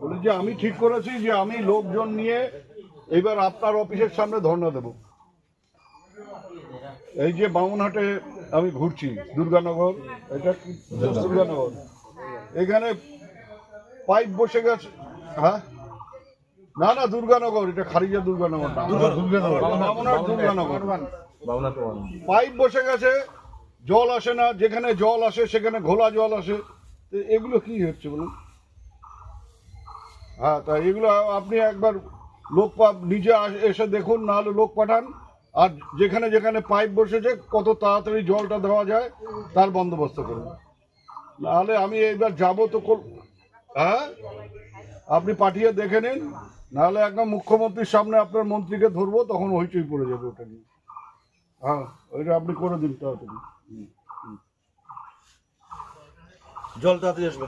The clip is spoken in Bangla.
বলি যে আমি ঠিক করেছি যে আমি লোকজন নিয়ে এবার আপনার অফিসের সামনে ধর্ণা দেব। এই যে বামুনহাটে আমি ঘুরছি দুর্গানগর এটা কি? দুর্গানগর। এখানে পাইপ বসে গেছে। হ্যাঁ? না না দুর্গানগর এটা খারিজা দুর্গানগর না। বামুনহাট দুর্গানগর। পাইপ বসে গেছে। জল আসে না, যেখানে জল আসে সেখানে ঘোলা জল আসে। তো এগুলো কি হচ্ছে বলুন? হ্যাঁ তা এগুলো আপনি একবার লোক নিজে এসে দেখুন নাহলে লোক পাঠান। আর যেখানে যেখানে পাইপ বসেছে, কত তাড়াতাড়ি জলটা দেওয়া যায়, তার বন্দোবস্ত করুন। নাহলে আমি এইবার যাব তো হ্যাঁ? আপনি পাঠিয়ে দেখে নিন নাহলে একদম মুখ্যমন্ত্রীর সামনে আপনার মন্ত্রীকে ধরবো, তখন হইচই পড়ে যাবে ওটা নিয়ে। হ্যাঁ ওইটা আপনি করে দিন। জল তাড়াতাড়ি আসবে